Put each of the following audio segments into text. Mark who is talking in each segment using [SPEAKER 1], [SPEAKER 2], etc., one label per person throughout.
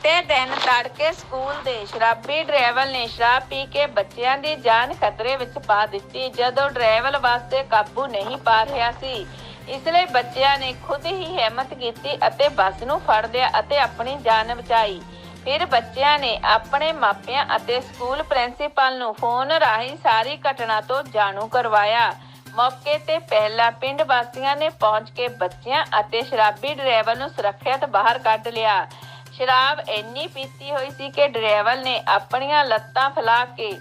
[SPEAKER 1] ਛੁੱਟੇ ਦਿਨ ਤੜਕੇ ਸਕੂਲ ਦੇ ਸ਼ਰਾਬੀ ਡਰਾਈਵਰ ਨੇ ਸ਼ਰਾਬ ਪੀ ਕੇ ਬੱਚਿਆਂ ਦੀ ਜਾਨ ਖਤਰੇ ਵਿੱਚ ਪਾ ਦਿੱਤੀ। ਜਦੋਂ ਡਰਾਈਵਰ ਵਾਸਤੇ ਕਾਬੂ ਨਹੀਂ ਪਾ ਰਿਹਾ ਸੀ, ਇਸ ਲਈ ਬੱਚਿਆਂ ਨੇ ਖੁਦ ਹੀ ਹਿੰਮਤ ਕੀਤੀ ਅਤੇ ਬੱਸ ਨੂੰ ਫੜ ਲਿਆ ਅਤੇ ਆਪਣੀ ਜਾਨ ਬਚਾਈ। ਫਿਰ ਬੱਚਿਆਂ ਨੇ ਆਪਣੇ ਮਾਪਿਆਂ ਅਤੇ ਸਕੂਲ ਪ੍ਰਿੰਸੀਪਲ ਨੂੰ ਫੋਨ ਰਾਹੀਂ ਸਾਰੀ ਘਟਨਾ ਤੋਂ ਜਾਣੂ ਕਰਵਾਇਆ। ਮੌਕੇ ਤੇ ਪਹਿਲਾ ਪਿੰਡ ਵਾਸੀਆਂ ਨੇ ਪਹੁੰਚ ਕੇ ਬੱਚਿਆਂ ਅਤੇ ਸ਼ਰਾਬੀ ਡਰਾਈਵਰ ਨੂੰ ਸੁਰੱਖਿਅਤ ਬਾਹਰ ਕੱਢ ਲਿਆ। ਸ਼ਰਾਬ ਇੰਨੀ ਪੀਤੀ ਹੋਈ ਸੀ ਕਿ ਡਰਾਈਵਰ ਨੇ ਆਪਣੀਆਂ ਲੱਤਾਂ ਫੈਲਾ ਕੇ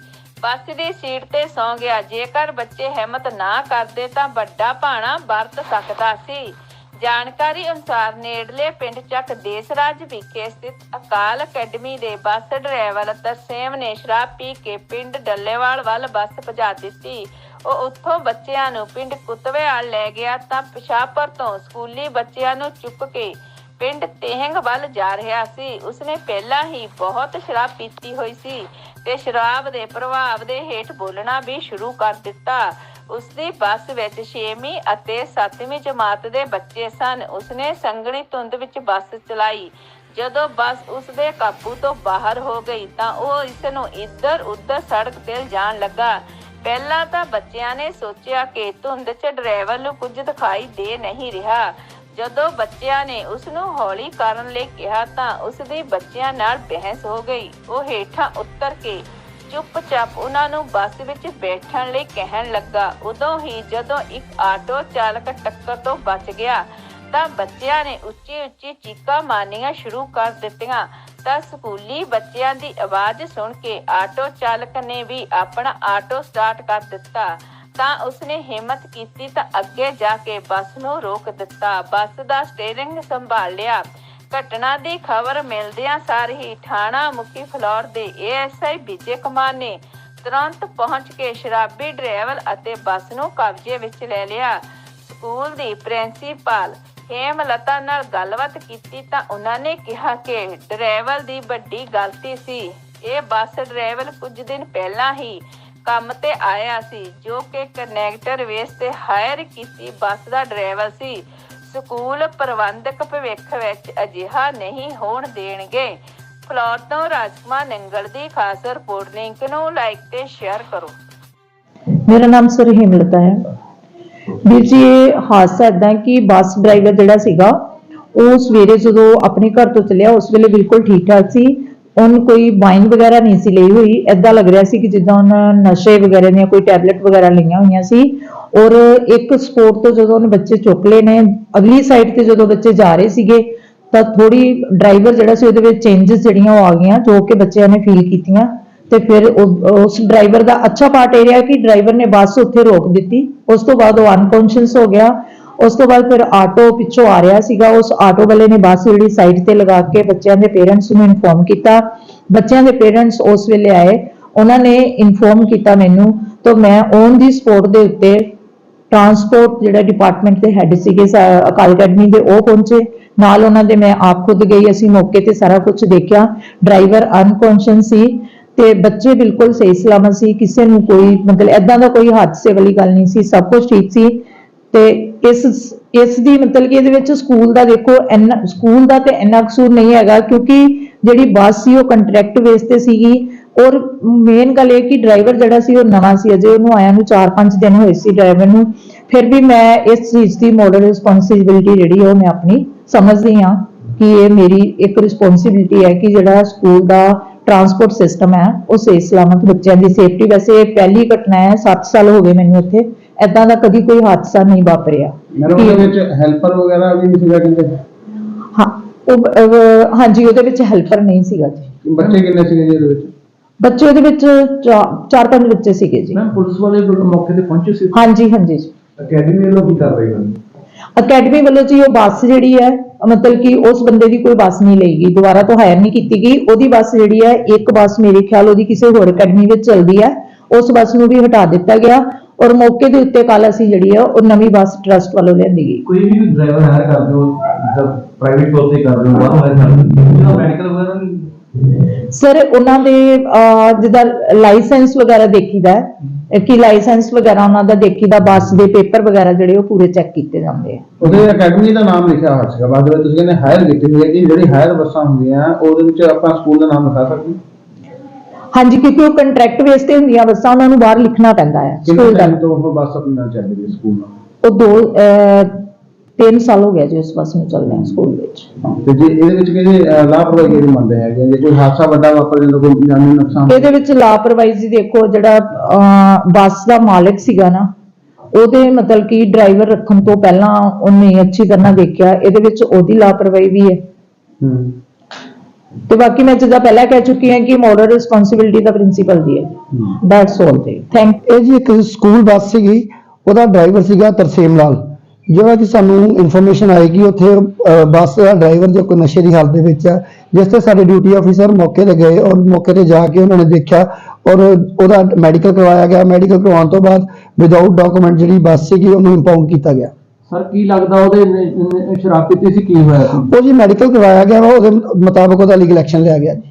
[SPEAKER 1] ਬੱਸ ਦੀ ਸੀਟ ਤੇ ਸੌਂ ਗਿਆ। ਜੇਕਰ ਬੱਚੇ ਹਿੰਮਤ ਨਾ ਕਰਦੇ ਤਾਂ ਵੱਡਾ ਭਾਣਾ ਵਰਤ ਸਕਦਾ ਸੀ। ਜਾਣਕਾਰੀ ਅਨੁਸਾਰ ਨੇੜਲੇ ਪਿੰਡ ਚੱਕ ਦੇਸਰਾਜ ਵਿਖੇ ਸਥਿਤ ਅਕਾਲ ਅਕੈਡਮੀ ਦੇ ਬੱਸ ਡਰਾਈਵਰ ਤਰਸੇਮ ਨੇ ਸ਼ਰਾਬ ਪੀ ਕੇ ਪਿੰਡ ਡੱਲੇਵਾਲ ਵੱਲ ਬੱਸ ਭਜਾ ਦਿੱਤੀ। ਉਹ ਉੱਥੋਂ ਬੱਚਿਆਂ ਨੂੰ ਪਿੰਡ ਕੁਤਵੇ ਵਾਲ ਲੈ ਗਿਆ ਤਾਂ ਪਿਸ਼ਾਪਰ ਤੋਂ ਸਕੂਲੀ ਬੱਚਿਆਂ ਨੂੰ ਚੁੱਕ ਕੇ ਪਿੰਡ ਤੇਹੰਗ ਵੱਲ ਜਾ ਰਿਹਾ ਸੀ। ਉਸਨੇ ਪਹਿਲਾਂ ਹੀ ਬਹੁਤ ਸ਼ਰਾਬ ਪੀਤੀ ਹੋਈ ਸੀ ਤੇ ਸ਼ਰਾਬ ਦੇ ਪ੍ਰਭਾਵ ਦੇ ਹੇਠ ਬੋਲਣਾ ਵੀ ਸ਼ੁਰੂ ਕਰ ਦਿੱਤਾ। ਉਸਦੀ ਬੱਸ ਵਿੱਚ 6ਵੀਂ ਅਤੇ 7ਵੀਂ ਜਮਾਤ ਦੇ ਬੱਚੇ ਸਨ। ਉਸਨੇ ਸੰਘਣੀ ਧੁੰਦ ਵਿੱਚ ਬੱਸ ਚਲਾਈ। ਜਦੋਂ ਬੱਸ ਉਸਦੇ ਕਾਬੂ ਤੋਂ ਬਾਹਰ ਹੋ ਗਈ ਤਾਂ ਉਹ ਇਸ ਨੂੰ ਇੱਧਰ ਉੱਧਰ ਸੜਕ ਤੇ ਜਾਣ ਲੱਗਾ। ਪਹਿਲਾਂ ਤਾਂ ਬੱਚਿਆਂ ਨੇ ਸੋਚਿਆ ਕਿ ਧੁੰਦ 'ਚ ਡਰਾਈਵਰ ਨੂੰ ਕੁਝ ਦਿਖਾਈ ਦੇ ਨਹੀਂ ਰਿਹਾ। ਜਦੋਂ ਬੱਚਿਆਂ ਨੇ ਉਸ ਨੂੰ ਹੌਲੀ ਕਰਨ ਲਈ ਕਿਹਾ ਤਾਂ ਉਸ ਦੀ ਬੱਚਿਆਂ ਨਾਲ ਬਹਿਸ ਹੋ ਗਈ। ਉਹ ਹੇਠਾਂ ਉੱਤਰ ਕੇ ਚੁੱਪਚਾਪ ਉਹਨਾਂ ਨੂੰ ਬੱਸ ਵਿੱਚ ਬੈਠਣ ਲਈ ਕਹਿਣ ਲੱਗਾ। ਉਦੋਂ ਹੀ ਜਦੋਂ ਇੱਕ ਆਟੋ ਚਾਲਕ ਟੱਕਰ ਤੋਂ ਬਚ ਗਿਆ ਤਾਂ ਬੱਚਿਆਂ ਨੇ ਉੱਚੀ ਉੱਚੀ ਚੀਕਾਂ ਮਾਰਨੀਆਂ ਸ਼ੁਰੂ ਕਰ ਦਿੱਤੀਆਂ। ਤਾਂ ਸਕੂਲੀ ਬੱਚਿਆਂ ਦੀ ਆਵਾਜ਼ ਸੁਣ ਕੇ ਆਟੋ ਚਾਲਕ ਨੇ ਵੀ ਆਪਣਾ ਆਟੋ ਸਟਾਰਟ ਕਰ ਦਿੱਤਾ। ਤਾਂ ਉਸਨੇ ਹਿੰਮਤ ਕੀਤੀ ਤਾਂ ਅੱਗੇ ਜਾ ਕੇ ਬੱਸ ਨੂੰ ਰੋਕ ਦਿੱਤਾ। ਬੱਸ ਦਾ ਸਟੀਅਰਿੰਗ ਸੰਭਾਲ ਲਿਆ। ਘਟਨਾ ਦੀ ਖਬਰ ਮਿਲਦਿਆਂ ਸਾਰ ਹੀ ਥਾਣਾ ਮੁਖੀ ਫਲੌਰ ਦੇ ਏਐਸਆਈ ਵਿਜੇ ਕੁਮਾਰ ਨੇ ਤੁਰੰਤ ਪਹੁੰਚ ਕੇ ਸ਼ਰਾਬੀ ਡਰਾਈਵਰ ਅਤੇ ਬੱਸ ਨੂੰ ਕਬਜ਼ੇ ਵਿੱਚ ਲੈ ਲਿਆ। ਸਕੂਲ ਦੀ ਪ੍ਰਿੰਸੀਪਲ ਹੇਮਲਤਾ ਨਾਲ ਗੱਲਬਾਤ ਕੀਤੀ ਤਾਂ ਉਹਨਾਂ ਨੇ ਕਿਹਾ ਕਿ ਡਰਾਈਵਰ ਦੀ ਵੱਡੀ ਗਲਤੀ ਸੀ। ਇਹ ਬੱਸ ਡਰਾਈਵਰ ਕੁਝ ਦਿਨ ਪਹਿਲਾਂ ਹੀ ਕੰਮ ਤੇ ਆਇਆ ਸੀ, ਜੋ ਕਿ ਕਨੈਕਟਰ ਵੇਸ ਤੇ ਹਾਇਰ ਕੀਤੀ ਬੱਸ ਦਾ ਡਰਾਈਵਰ ਸੀ। ਸਕੂਲ ਪ੍ਰਬੰਧਕ ਭਵਿੱਖ ਵਿੱਚ ਅਜਿਹਾ ਨਹੀਂ ਹੋਣ ਦੇਣਗੇ। ਫਲੋਰ ਤੋਂ ਰਾਜਕੁਮਾਰ ਨੰਗਲ ਦੀ ਖਾਸ ਰਿਪੋਰਟ ਲਿੰਕ ਨੂੰ ਲਾਈਕ ਤੇ ਸ਼ੇਅਰ ਕਰੋ।
[SPEAKER 2] ਮੇਰਾ ਨਾਮ ਸਰ ਹਿਮਲਤਾ ਹੈ। ਵੀਰ ਜੀ, ਇਹ ਹਾਦਸਾ ਏਦਾਂ ਕਿ ਬੱਸ ਡਰਾਈਵਰ ਜਿਹੜਾ ਸੀਗਾ, ਉਹ ਸਵੇਰੇ ਜਦੋਂ ਆਪਣੇ ਘਰ ਤੋਂ ਚੱਲਿਆ, ਉਸ ਵੇਲੇ ਬਿਲਕੁਲ ਠੀਕ ਠਾਕ ਸੀ। ਉਹਨ ਕੋਈ ਵਾਈਨ ਵਗੈਰਾ ਨਹੀਂ ਸੀ ਲਈ ਹੋਈ। ਏਦਾਂ ਲੱਗ ਰਿਹਾ ਸੀ ਕਿ ਜਿੱਦਾਂ ਉਹਨਾਂ ਨਸ਼ੇ ਵਗੈਰਾ ਦੀਆਂ ਕੋਈ ਟੈਬਲੇਟ ਵਗੈਰਾ ਲਈਆਂ ਹੋਈਆਂ ਸੀ। ਔਰ ਇੱਕ ਸਪੋਰਟ ਤੋਂ ਜਦੋਂ ਉਹਨੇ ਬੱਚੇ ਚੁੱਕ ਲਏ ਨੇ, ਅਗਲੀ ਸਾਈਡ ਤੇ ਜਦੋਂ ਬੱਚੇ ਜਾ ਰਹੇ ਸੀਗੇ, ਤਾਂ ਥੋੜੀ ਡਰਾਈਵਰ ਜਿਹੜਾ ਸੀ ਉਹਦੇ ਵਿੱਚ ਚੇਂਜਸ ਜਿਹੜੀਆਂ ਉਹ ਆ ਗਈਆਂ, ਜੋ ਕਿ ਬੱਚਿਆਂ ਨੇ ਫੀਲ ਕੀਤੀਆਂ। ਤੇ ਫਿਰ ਉਸ ਡਰਾਈਵਰ ਦਾ ਅੱਛਾ ਪਾਰਟ ਇਹ ਰਿਹਾ ਕਿ ਡਰਾਈਵਰ ਨੇ ਬੱਸ ਉੱਥੇ ਰੋਕ ਦਿੱਤੀ। ਉਸ ਤੋਂ ਬਾਅਦ ਉਹ ਅਨਕੌਂਸ਼ੀਅਸ ਹੋ ਗਿਆ। ਉਸ ਤੋਂ ਬਾਅਦ ਫਿਰ ਆਟੋ ਪਿੱਛੋਂ ਆ ਰਿਹਾ ਸੀਗਾ। ਉਸ ਆਟੋ ਵਾਲੇ ਨੇ ਬੱਸ ਜਿਹੜੀ ਸਾਈਡ ਤੇ ਲਗਾ ਕੇ ਬੱਚਿਆਂ ਦੇ ਪੇਰੈਂਟਸ ਨੂੰ ਇਨਫੋਰਮ ਕੀਤਾ। ਬੱਚਿਆਂ ਦੇ ਪੇਰੈਂਟਸ ਉਸ ਵੇਲੇ ਆਏ। ਉਹਨਾਂ ਨੇ ਇਨਫੋਰਮ ਕੀਤਾ ਮੈਨੂੰ। ਤਾਂ ਮੈਂ ਔਨ ਦੀ ਸਪੋਰਟ ਦੇ ਉੱਤੇ ਟਰਾਂਸਪੋਰਟ ਜਿਹੜਾ ਡਿਪਾਰਟਮੈਂਟ ਦੇ ਹੈੱਡ ਸੀਗੇ ਅਕਾਲ ਅਕੈਡਮੀ ਦੇ, ਉਹ ਪਹੁੰਚੇ। ਨਾਲ ਉਹਨਾਂ ਦੇ ਮੈਂ ਆਪ ਖੁਦ ਗਈ। ਅਸੀਂ ਮੌਕੇ ਤੇ ਸਾਰਾ ਕੁਝ ਦੇਖਿਆ। ਡਰਾਈਵਰ ਅਨਕੌਂਸ਼ੀਅਸ ਸੀ ਤੇ ਬੱਚੇ ਬਿਲਕੁਲ ਸਹੀ ਸਲਾਮਤ ਸੀ। ਕਿਸੇ ਨੂੰ ਕੋਈ ਮਤਲਬ ਐਦਾਂ ਦਾ ਕੋਈ ਹਾਦਸੇ ਵਾਲੀ ਗੱਲ ਨਹੀਂ ਸੀ। ਸਭ ਕੁਝ ਠੀਕ ਸੀ। ਤੇ ਇਸ ਇਸ ਦੀ ਮਤਲਬ ਕਿ ਇਹਦੇ ਵਿੱਚ ਸਕੂਲ ਦਾ ਦੇਖੋ ਇੰਨਾ, ਸਕੂਲ ਦਾ ਤੇ ਇੰਨਾ ਕਸੂਰ ਨਹੀਂ ਹੈਗਾ ਕਿਉਂਕਿ ਜਿਹੜੀ ਬੱਸ ਸੀ ਉਹ ਕੰਟਰੈਕਟ ਬੇਸ ਤੇ ਸੀਗੀ ਔਰ ਮੇਨ ਗੱਲ ਇਹ ਕਿ ਡਰਾਈਵਰ ਜਿਹੜਾ ਸੀ ਉਹ ਨਵਾਂ ਸੀ, ਅਜੇ ਉਹਨੂੰ ਆਇਆ ਨੂੰ 4-5 ਦਿਨ ਹੋਏ ਸੀ ਡਰਾਈਵਰ ਨੂੰ, ਫਿਰ ਵੀ ਮੈਂ ਇਸ ਚੀਜ਼ ਦੀ ਮੋਡਲ ਰਿਸਪੌਂਸਿਬਿਲਟੀ ਜਿਹੜੀ ਉਹ ਮੈਂ ਆਪਣੀ ਸਮਝਦੀ ਹਾਂ ਕਿ ਇਹ ਮੇਰੀ ਇੱਕ ਰਿਸਪੌਂਸਿਬਿਲਟੀ ਹੈ ਕਿ ਜਿਹੜਾ ਸਕੂਲ ਦਾ ਟਰਾਂਸਪੋਰਟ ਸਿਸਟਮ ਹੈ ਉਹ ਸਹੀ ਸਲਾਮਤ ਬੱਚਿਆਂ ਦੀ ਸੇਫਟੀ ਵੈਸੇ ਇਹ ਪਹਿਲੀ ਘਟਨਾ ਹੈ 7 ਸਾਲ ਹੋ ਗਏ ਮੈਨੂੰ ਇੱਥੇ ਐਦਾਂ ਦਾ ਕਦੀ ਕੋਈ ਹਾਦਸਾ ਨਹੀਂ ਵਾਪਰਿਆ।
[SPEAKER 3] ਮੈਡਮ ਉਹਦੇ ਵਿੱਚ ਹੈਲਪਰ ਵਗੈਰਾ ਵੀ ਨਹੀਂ ਸੀਗਾ ਕਹਿੰਦੇ
[SPEAKER 2] ਹਾਂ ਉਹ ਅਹ, ਹਾਂਜੀ ਉਹਦੇ ਵਿੱਚ ਹੈਲਪਰ ਨਹੀਂ ਸੀਗਾ ਜੀ।
[SPEAKER 3] ਬੱਚੇ ਕਿੰਨੇ ਸੀਗੇ ਜੀ ਉਹਦੇ ਵਿੱਚ?
[SPEAKER 2] ਬੱਚੇ ਉਹਦੇ ਵਿੱਚ ਚਾ- ਚਾਰ ਪੰਜ ਬੱਚੇ ਸੀਗੇ ਜੀ।
[SPEAKER 4] ਮੈਮ ਪੁਲਿਸ ਵਾਲੇ ਜਦੋਂ ਮੌਕੇ ਤੇ ਪਹੁੰਚੇ ਸੀ?
[SPEAKER 2] ਹਾਂਜੀ ਹਾਂਜੀ ਜੀ।
[SPEAKER 4] ਅਕੈਡਮੀ ਵੱਲੋਂ ਕੀ ਕਰ ਰਹੀ ਹਨ?
[SPEAKER 2] ਅਕੈਡਮੀ ਵੱਲੋਂ ਜੀ ਉਹ ਬੱਸ ਜਿਹੜੀ ਹੈ ਮਤਲਬ ਕਿ ਉਸ ਬੰਦੇ ਦੀ ਕੋਈ ਬੱਸ ਨਹੀਂ ਲਈ ਗਈ ਦੁਬਾਰਾ ਤੋਂ ਹਾਇਰ ਨਹੀਂ ਕੀਤੀ ਗਈ। ਉਹਦੀ ਬੱਸ ਜਿਹੜੀ ਹੈ ਇੱਕ ਬੱਸ ਮੇਰੇ ਖਿਆਲ ਉਹਦੀ ਕਿਸੇ ਹੋਰ ਅਕੈਡਮੀ ਵਿੱਚ ਚੱਲਦੀ ਹੈ। ਉਸ ਬੱਸ ਨੂੰ ਵੀ ਹਟਾ ਦਿੱਤਾ ਗਿਆ। ਔਰ ਮੌਕੇ ਦੇ ਉੱਤੇ ਕੱਲ ਅਸੀਂ ਜਿਹੜੀ ਹੈ ਉਹ ਨਵੀਂ ਬੱਸ ਟਰਸਟ ਵੱਲੋਂ ਲਿਆਂਦੀ ਗਈ।
[SPEAKER 4] ਕੋਈ ਵੀ ਡਰਾਈਵਰ ਹਾਇਰ ਕਰਦੇ ਹੋ ਜਦ ਪ੍ਰਾਈਵੇਟ ਤੌਰ ਤੇ ਕਰ ਰਹੇ ਹੋ ਬਾਹਰੋਂ ਹਾਇਰ ਕਰਦੇ। ਹੋ ਮੈਡੀਕਲ ਵਗੈਰਾ
[SPEAKER 2] ਸਰ ਉਹਨਾਂ ਦੇ ਅਹ, ਜਿੱਦਾਂ ਲਾਇਸੈਂਸ ਵਗੈਰਾ ਦੇਖੀਦਾ ਕਿ ਲਾਇਸੈਂਸ ਵਗੈਰਾ ਉਹਨਾਂ ਦਾ ਦੇਖੀਦਾ ਬੱਸ ਦੇ ਪੇਪਰ ਵਗੈਰਾ ਜਿਹੜੇ ਉਹ ਪੂਰੇ ਚੈੱਕ ਕੀਤੇ ਜਾਂਦੇ ਆ।
[SPEAKER 3] ਉਹਦੇ ਅਕੈਡਮੀ ਦਾ ਨਾਮ ਲਿਖਿਆ ਹੋਇਆ ਸੀਗਾ ਬਾਅਦ ਵਿੱਚ ਤੁਸੀਂ ਕਹਿੰਦੇ ਹਾਇਰ ਕੀਤੀ ਹੋਈ ਹੈ ਕਿ ਜਿਹੜੀ ਹਾਇਰ ਬੱਸਾਂ ਹੁੰਦੀਆਂ ਉਹਦੇ ਵਿੱਚ ਆਪਾਂ ਸਕੂਲ ਦਾ ਨਾਮ ਲਿਖਾ ਸਕਦੇ ਹਾਂ?
[SPEAKER 2] ਹਾਂਜੀ ਕਿਉਂਕਿ ਉਹ ਕੰਟਰੈਕਟ ਬੇਸ ਤੇ ਹੁੰਦੀਆਂ ਬੱਸਾਂ ਉਹਨਾਂ ਨੂੰ ਬਾਹਰ ਲਿਖਣਾ ਪੈਂਦਾ ਹੈ ਸਕੂਲ ਦਾ।
[SPEAKER 3] ਤੋਂ ਉਹ ਬੱਸ ਆਪਣੀ ਨਾਲ ਚੱਲ ਰਹੀ ਹੈ ਸਕੂਲ ਨਾਲ?
[SPEAKER 2] ਉਹ ਦੋ ਤਿੰਨ ਸਾਲ ਹੋ ਗਿਆ ਜੀ ਉਸ ਬੱਸ ਨੂੰ ਚੱਲਦੇ ਆ ਸਕੂਲ ਵਿੱਚ।
[SPEAKER 3] ਤੇ ਜੇ ਇਹਦੇ ਵਿੱਚ ਕਿਹਦੇ ਲਾਪਰਵਾਹੀ ਕਿਹਦੀ ਮੰਨਦੇ ਹੈਗੇ ਜੇ ਕੋਈ ਹਾਦਸਾ ਵੱਡਾ ਵਾਪਰ ਜਾਂਦਾ ਕੋਈ ਜਾਨੀ ਨੁਕਸਾਨ
[SPEAKER 2] ਇਹਦੇ ਵਿੱਚ ਲਾਪਰਵਾਹੀ ਜੀ ਦੇਖੋ ਜਿਹੜਾ ਬੱਸ ਦਾ ਮਾਲਕ ਸੀਗਾ ਨਾ ਉਹਦੇ ਮਤਲਬ ਕਿ ਡਰਾਈਵਰ ਰੱਖਣ ਤੋਂ ਪਹਿਲਾਂ ਉਹਨੇ ਅੱਛੀ ਤਰ੍ਹਾਂ ਦੇਖਿਆ ਇਹਦੇ ਵਿੱਚ ਉਹਦੀ ਲਾਪਰਵਾਹੀ ਵੀ ਹੈ।
[SPEAKER 3] ਹੂੰ।
[SPEAKER 2] ਤੇ ਬਾਕੀ ਮੈਂ ਜਿੱਦਾਂ ਪਹਿਲਾਂ ਕਹਿ ਚੁੱਕੀ ਹਾਂ ਕਿ ਮੋਰਲ ਰਿਸਪੌਂਸਿਬਿਲਟੀ ਦਾ ਪ੍ਰਿੰਸੀਪਲ ਦੀ ਹੈ। ਦੈਟਸ ਆਲ ਤੇ। ਥੈਂਕ
[SPEAKER 5] ਇਹ ਜੀ ਇੱਕ ਸਕੂਲ ਬੱਸ ਸੀਗੀ ਉਹਦਾ ਡਰਾਈਵਰ ਸੀਗਾ ਤਰਸੇਮ ਲਾਲ। ਜਿਹੜਾ ਕਿ ਸਾਨੂੰ ਇਨਫੋਰਮੇਸ਼ਨ ਕਿ ਉੱਥੇ ਬੱਸ ਦਾ ਡਰਾਈਵਰ ਜੋ ਕੋਈ ਨਸ਼ੇ ਦੀ ਹਾਲਤ ਦੇ ਵਿੱਚ ਹੈ ਜਿਸ ਤੇ ਸਾਡੇ ਡਿਊਟੀ ਆਫੀਸਰ ਮੌਕੇ ਤੇ ਗਏ ਔਰ ਮੌਕੇ ਤੇ ਜਾ ਕੇ ਉਹਨਾਂ ਨੇ ਦੇਖਿਆ ਔਰ ਉਹਦਾ ਮੈਡੀਕਲ ਕਰਵਾਇਆ ਗਿਆ। ਮੈਡੀਕਲ ਕਰਵਾਉਣ ਤੋਂ ਬਾਅਦ ਵਿਦਆਊਟ ਡਾਕੂਮੈਂਟ ਜਿਹੜੀ ਬੱਸ ਸੀਗੀ ਉਹਨੂੰ ਇੰਪਾਊਂਡ ਕੀਤਾ ਗਿਆ।
[SPEAKER 4] ਸਰ, ਕੀ ਲੱਗਦਾ ਉਹਦੇ ਨ- ਨ- ਸ਼ਰਾਬ ਪੀਤੀ ਸੀ, ਕੀ ਹੋਇਆ ਸੀ?
[SPEAKER 5] ਉਹ ਜੀ ਮੈਡੀਕਲ ਕਰਵਾਇਆ ਗਿਆ ਵਾ, ਉਹਦੇ ਮੁਤਾਬਕ ਉਹਦਾ ਲੀਗਲ ਐਕਸ਼ਨ ਲਿਆ ਗਿਆ ਜੀ।